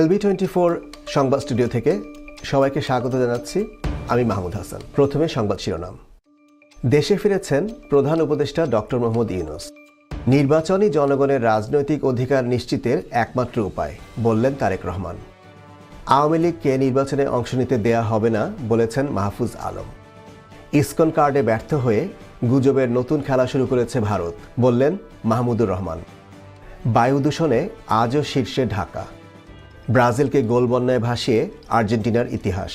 LB twenty four সংবাদ studio থেকে সবাইকে স্বাগত জানাচ্ছি। আমি মাহমুদ হাসান। প্রথমে সংবাদ শিরোনাম। দেশে ফিরেছেন প্রধান উপদেষ্টা ডক্টর মোহাম্মদ ইউনুস। নির্বাচনই জনগণের রাজনৈতিক অধিকার নিশ্চিতের একমাত্র উপায়, বললেন তারেক রহমান। আওয়ামী লীগকে নির্বাচনে অংশ নিতে দেয়া হবে না বলেছেন মাহফুজ আলম। ইসকন কার্ডে ব্যর্থ হয়ে গুজবের নতুন খেলা শুরু করেছে ভারত, বললেন মাহমুদুর রহমান। বায়ু দূষণে আজও শীর্ষে ঢাকা। ব্রাজিলকে গোল বন্যায় ভাসিয়ে আর্জেন্টিনার ইতিহাস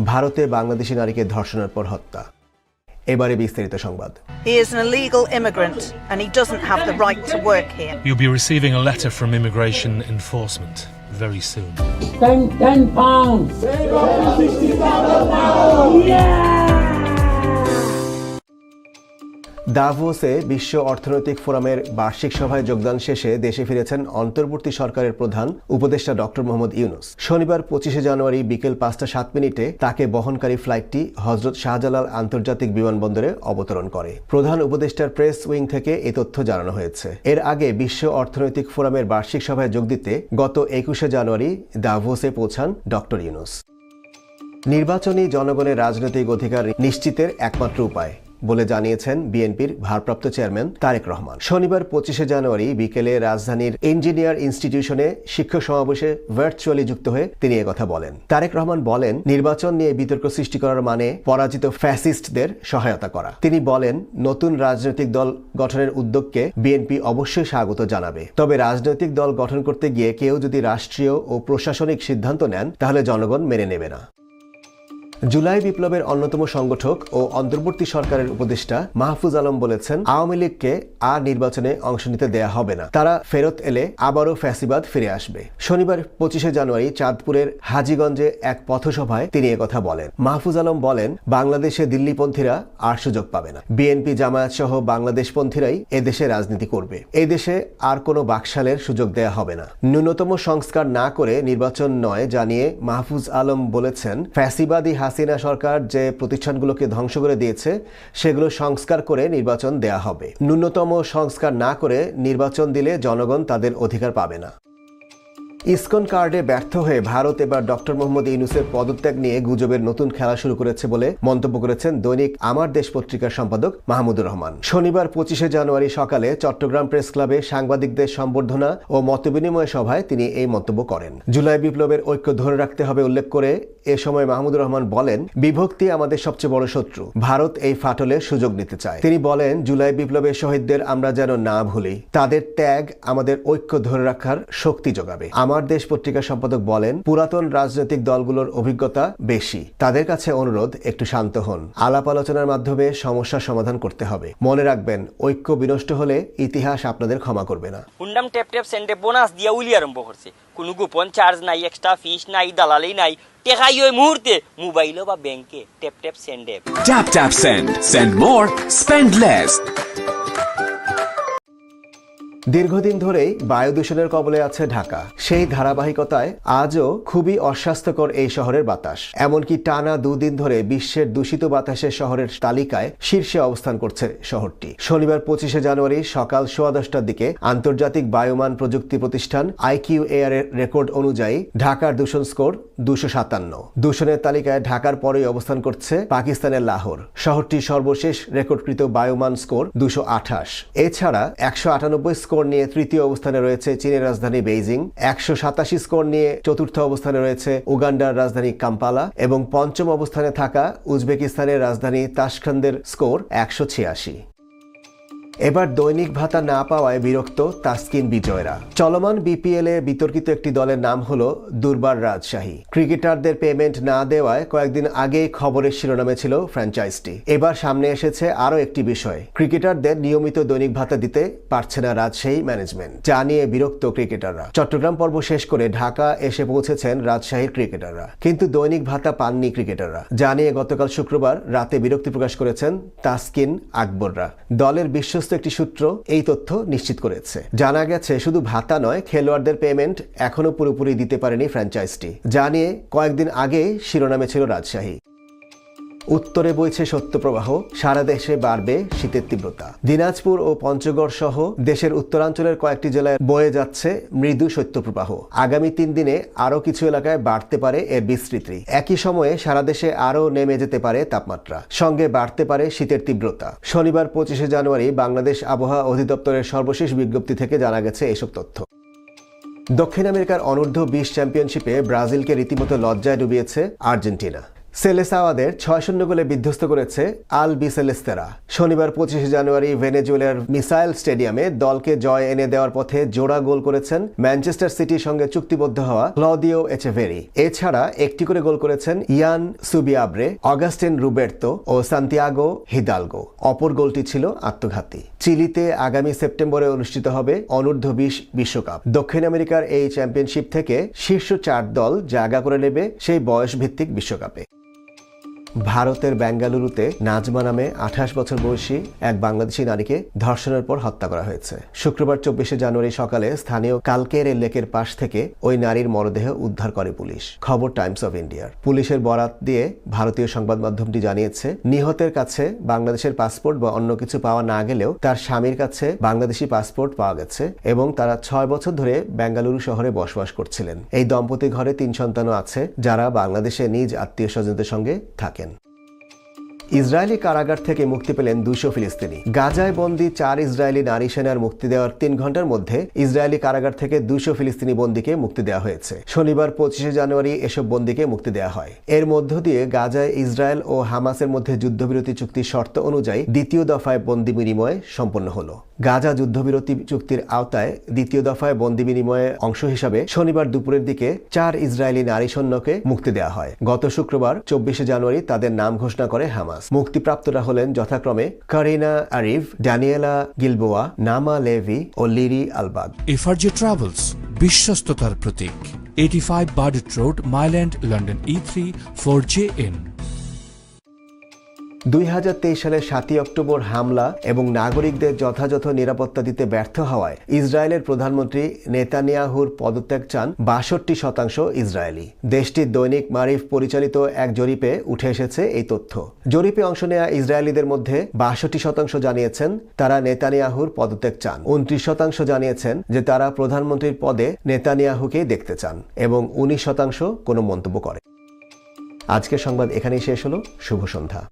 ভারতে বাংলাদেশি নারীকে ধর্ষণের পর হত্যা এবারে বিস্তারিত সংবাদ He is an illegal immigrant and he doesn't have the right to work here. You'll be receiving a letter from immigration enforcement very soon. 10, 10 pounds. দাভোসে বিশ্ব অর্থনৈতিক ফোরামের বার্ষিক সভায় যোগদান শেষে দেশে ফিরেছেন অন্তর্বর্তী সরকারের প্রধান উপদেষ্টা ডক্টর মোহাম্মদ ইউনুস। শনিবার পঁচিশে জানুয়ারি বিকেল পাঁচটা সাত মিনিটে তাকে বহনকারী ফ্লাইটটি হজরত শাহজালাল আন্তর্জাতিক বিমানবন্দরে অবতরণ করে। প্রধান উপদেষ্টার প্রেস উইং থেকে এ তথ্য জানানো হয়েছে। এর আগে বিশ্ব অর্থনৈতিক ফোরামের বার্ষিক সভায় যোগ দিতে গত একুশে জানুয়ারি দাভোসে পৌঁছান ডক্টর ইউনুস। নির্বাচনী জনগণের রাজনৈতিক অধিকার নিশ্চিতের একমাত্র উপায়। বলে জানিয়েছেন বিএনপির ভারপ্রাপ্ত চেয়ারম্যান তারেক রহমান। শনিবার পঁচিশে জানুয়ারি বিকেলে রাজধানীর ইঞ্জিনিয়ার ইনস্টিটিউশনে শিক্ষক সমাবেশে ভার্চুয়ালি যুক্ত হয়ে তিনি একথা বলেন। তারেক রহমান বলেন, নির্বাচন নিয়ে বিতর্ক সৃষ্টি করার মানে পরাজিত ফ্যাসিস্টদের সহায়তা করা। তিনি বলেন, নতুন রাজনৈতিক দল গঠনের উদ্যোগকে বিএনপি অবশ্যই স্বাগত জানাবে। তবে রাজনৈতিক দল গঠন করতে গিয়ে কেউ যদি রাষ্ট্রীয় ও প্রশাসনিক সিদ্ধান্ত নেন, তাহলে জনগণ মেনে নেবে না। জুলাই বিপ্লবের অন্যতম সংগঠক ও অন্তর্বর্তী সরকারের উপদেষ্টা মাহফুজ আলম বলেছেন, আওয়ামী লীগকে আর নির্বাচনে অংশ নিতে দেয়া হবে না। তারা ফেরত এলে আবারও ফ্যাসিবাদ ফিরে আসবে। শনিবার পঁচিশে জানুয়ারি চাঁদপুরের হাজীগঞ্জে এক পথসভায় তিনি কথা বলেন। মাহফুজ আলম বলেন, বাংলাদেশে দিল্লিপন্থীরা আর সুযোগ পাবে না। বিএনপি জামায়াত সহ বাংলাদেশপন্থীরাই এদেশে রাজনীতি করবে। এই দেশে আর কোনো বাকশালের সুযোগ দেয়া হবে না। ন্যূনতম সংস্কার না করে নির্বাচন নয় জানিয়ে মাহফুজ আলম বলেছেন, ফ্যাসিবাদী হাসিনা সরকার যে প্রতিষ্ঠানগুলোকে ধ্বংস করে দিয়েছে, সেগুলো সংস্কার করে নির্বাচন দেয়া হবে। ন্যূনতম সংস্কার না করে নির্বাচন দিলে জনগণ তাদের অধিকার পাবে না। ইসকন কার্ডে ব্যর্থ হয়ে ভারত এবার ডক্টর মোহাম্মদ ইউনুসের পদত্যাগ নিয়ে গুজবের নতুন খেলা শুরু করেছে বলে মন্তব্য করেছেন দৈনিক আমার দেশ পত্রিকার সম্পাদক মাহমুদুর রহমান। শনিবার পঁচিশে জানুয়ারি সকালে চট্টগ্রাম প্রেস ক্লাবে সাংবাদিকদের সম্বর্ধনা ও মতবিনিময় সভায় তিনি এই মন্তব্য করেন। জুলাই বিপ্লবের ঐক্য ধরে রাখতে হবে উল্লেখ করে এ সময় মাহমুদুর রহমান বলেন, বিভক্তি আমাদের সবচেয়ে বড় শত্রু, ভারত এই ফাটলের সুযোগ নিতে চায়। তিনি বলেন, জুলাই বিপ্লবের শহীদদের আমরা যেন না ভুলি, তাদের ত্যাগ আমাদের ঐক্য ধরে রাখার শক্তি যোগাবে। আমার দেশ পত্রিকার সম্পাদক বলেন পুরাতন রাজনৈতিক দলগুলোর অভিজ্ঞতা বেশি। তাদের কাছে অনুরোধ একটু শান্ত হন। আলাপ আলোচনার মাধ্যমে সমস্যার সমাধান করতে হবে। মনে রাখবেন ঐক্য বিনষ্ট হলে ইতিহাস আপনাদের ক্ষমা করবে না। হুন্ডাম ট্যাপ ট্যাপ সেন্টে বোনাস দিয়া উলি আরম্ভ করছে। কোনো গোপন চার্জ নাই এক্সট্রা ফিস নাই দালালি নাই। টেকাই ওই মুহূর্তে মোবাইলও বা ব্যাংকে ট্যাপ ট্যাপ সেন্ডে Tap tap send. Send more, spend less. দীর্ঘদিন ধরেই বায়ু দূষণের কবলে আছে ঢাকা। সেই ধারাবাহিকতায় আজও খুবই অস্বাস্থ্যকর এই শহরের বাতাস। এমনকি টানা দুদিন ধরে বিশ্বের দূষিত বাতাসের শহরের তালিকায় শীর্ষে অবস্থান করছে শহরটি। শনিবার পঁচিশে জানুয়ারি সকাল সোয়া দশটার দিকে আন্তর্জাতিক বায়ুমান প্রযুক্তি প্রতিষ্ঠান আইকিউ এয়ার এর রেকর্ড অনুযায়ী ঢাকার দূষণ স্কোর দুশো সাতান্ন। দূষণের তালিকায় ঢাকার পরেই অবস্থান করছে পাকিস্তানের লাহোর। শহরটির সর্বশেষ রেকর্ডকৃত বায়ুমান স্কোর দুশো আঠাশ। এছাড়া একশো আটানব্বই স্কোর নিয়ে তৃতীয় অবস্থানে রয়েছে চীনের রাজধানী বেইজিং। একশো সাতাশি স্কোর নিয়ে চতুর্থ অবস্থানে রয়েছে উগান্ডার রাজধানী কাম্পালা এবং পঞ্চম অবস্থানে থাকা উজবেকিস্তানের রাজধানী তাসখান্দের স্কোর একশো ছিয়াশি। এবার দৈনিক ভাতা না পাওয়ায় বিরক্ত তাসকিন বিজয়রা। চলমান বিপিএল এ বিতর্কিত একটি দলের নাম হলো দুর্বার রাজশাহী। ক্রিকেটারদের পেমেন্ট না দেওয়ায় কয়েকদিন আগেই খবরের শিরোনামে ছিল ফ্র্যাঞ্চাইজটি। এবার সামনে এসেছে আরও একটি বিষয়। ক্রিকেটারদের নিয়মিত দৈনিক ভাতা দিতে পারছে না রাজশাহী ম্যানেজমেন্ট। যা নিয়ে বিরক্ত ক্রিকেটাররা। চট্টগ্রাম পর্ব শেষ করে ঢাকা এসে পৌঁছেছেন রাজশাহীর ক্রিকেটাররা। কিন্তু দৈনিক ভাতা পাননি ক্রিকেটাররা। যা নিয়ে গতকাল শুক্রবার রাতে বিরক্তি প্রকাশ করেছেন তাসকিন আকবররা। দলের বিশ্বস্ত একটি সূত্র এই তথ্য নিশ্চিত করেছে। জানা গেছে, শুধু ভাতা নয়, খেলোয়াড়দের পেমেন্ট এখনও পুরোপুরি দিতে পারেনি ফ্র্যাঞ্চাইজটি যা নিয়ে কয়েকদিন আগে শিরোনামে ছিল রাজশাহী। উত্তরে বইছে শৈত্যপ্রবাহ সারা দেশে বাড়বে শীতের তীব্রতা। দিনাজপুর ও পঞ্চগড় সহ দেশের উত্তরাঞ্চলের কয়েকটি জেলায় বয়ে যাচ্ছে মৃদু শৈত্যপ্রবাহ আগামী তিন দিনে আরও কিছু এলাকায় বাড়তে পারে এর বিস্তৃতি। একই সময়ে সারা দেশে আরও নেমে যেতে পারে তাপমাত্রা। সঙ্গে বাড়তে পারে শীতের তীব্রতা। শনিবার পঁচিশে জানুয়ারি বাংলাদেশ আবহাওয়া অধিদপ্তরের সর্বশেষ বিজ্ঞপ্তি থেকে জানা গেছে এসব তথ্য। দক্ষিণ আমেরিকার অনূর্ধ্ব বিশ চ্যাম্পিয়নশিপে ব্রাজিলকে রীতিমতো লজ্জায় ডুবিয়েছে আর্জেন্টিনা। সেলেসাওয়াদের ছয় শূন্য গোলে বিধ্বস্ত করেছে আল বিসেলেস্তেরা শনিবার পঁচিশে জানুয়ারি ভেনেজুয়েলার মিসাইল স্টেডিয়ামে দলকে জয় এনে দেওয়ার পথে জোড়া গোল করেছেন ম্যানচেস্টার সিটির সঙ্গে চুক্তিবদ্ধ হওয়া ক্লদিও এচেভেরি। এছাড়া একটি করে গোল করেছেন ইয়ান সুবিয়াব্রে, অগাস্টিন রুবের্তো ও সান্তিয়াগো হিদালগো। অপর গোলটি ছিল আত্মঘাতী। চিলিতে আগামী সেপ্টেম্বরে অনুষ্ঠিত হবে অনূর্ধ্ব বিশ বিশ্বকাপ। দক্ষিণ আমেরিকার এই চ্যাম্পিয়নশিপ থেকে শীর্ষ চার দল জায়গা করে নেবে সেই বয়স ভিত্তিক বিশ্বকাপে। ভারতের বেঙ্গালুরুতে নাজমা নামে আঠাশ বছর বয়সী এক বাংলাদেশি নারীকে ধর্ষণের পর হত্যা করা হয়েছে। শুক্রবার চব্বিশে জানুয়ারি সকালে স্থানীয় কালকের লেকের পাশ থেকে ওই নারীর মরদেহ উদ্ধার করে পুলিশ। খবর টাইমস অফ ইন্ডিয়ার। পুলিশের বরাত দিয়ে ভারতীয় সংবাদ মাধ্যমটি জানিয়েছে, নিহতের কাছে বাংলাদেশের পাসপোর্ট বা অন্য কিছু পাওয়া না গেলেও তার স্বামীর কাছে বাংলাদেশি পাসপোর্ট পাওয়া গেছে এবং তারা ছয় বছর ধরে বেঙ্গালুরু শহরে বসবাস করছিলেন। এই দম্পতি ঘরে তিন সন্তানও আছে, যারা বাংলাদেশে নিজ আত্মীয় স্বজনদের সঙ্গে থাকেন। ইসরায়েলি কারাগার থেকে মুক্তি পেলেন দুশো ফিলিস্তিনি। গাজায় বন্দী চার ইসরায়েলি নারী সেনার মুক্তি দেওয়ার তিন ঘণ্টার মধ্যে ইসরায়েলি কারাগার থেকে দুশো ফিলিস্তিনি বন্দীকে মুক্তি দেওয়া হয়েছে। শনিবার পঁচিশে জানুয়ারি এসব বন্দীকে মুক্তি দেওয়া হয়। এর মধ্য দিয়ে গাজায় ইসরায়েল ও হামাসের মধ্যে যুদ্ধবিরতি চুক্তির শর্ত অনুযায়ী দ্বিতীয় দফায় বন্দি বিনিময় সম্পন্ন হলো। গাজা যুদ্ধবিরতি চুক্তির আওতায় দ্বিতীয় দফায় বন্দি বিনিময়ের অংশ হিসাবে শনিবার দুপুরের দিকে চার ইসরায়েলি নারী সৈন্যকে মুক্তি দেওয়া হয়। গত শুক্রবার, চব্বিশে জানুয়ারি তাদের নাম ঘোষণা করে হামাস। মুক্তিপ্রাপ্তরা হলেন যথাক্রমে কারিনা আরিফ, ড্যানিয়েলা গিলবোয়া, নামা লেভি ও লিরি আলবাগ। এফআরজে ট্রাভেলস, বিশ্বস্ততার প্রতীক। Eighty five Burdett road Mile End London E three four J N দুই হাজার তেইশ সালের সাতই অক্টোবর হামলা এবং নাগরিকদের যথাযথ নিরাপত্তা দিতে ব্যর্থ হওয়ায় ইসরায়েলের প্রধানমন্ত্রী নেতানিয়াহুর পদত্যাগ চান বাষট্টি শতাংশ ইসরায়েলি। দেশটির দৈনিক মারিফ পরিচালিত এক জরিপে উঠে এসেছে এই তথ্য। জরিপে অংশ নেওয়া ইসরায়েলিদের মধ্যে বাষট্টি শতাংশ জানিয়েছেন তারা নেতানিয়াহুর পদত্যাগ চান। উনত্রিশ শতাংশ জানিয়েছেন যে তারা প্রধানমন্ত্রীর পদে নেতানিয়াহুকে দেখতে চান এবং উনিশ শতাংশ কোনো মন্তব্য করে। আজকের সংবাদ এখানেই শেষ হলো। শুভ সন্ধ্যা।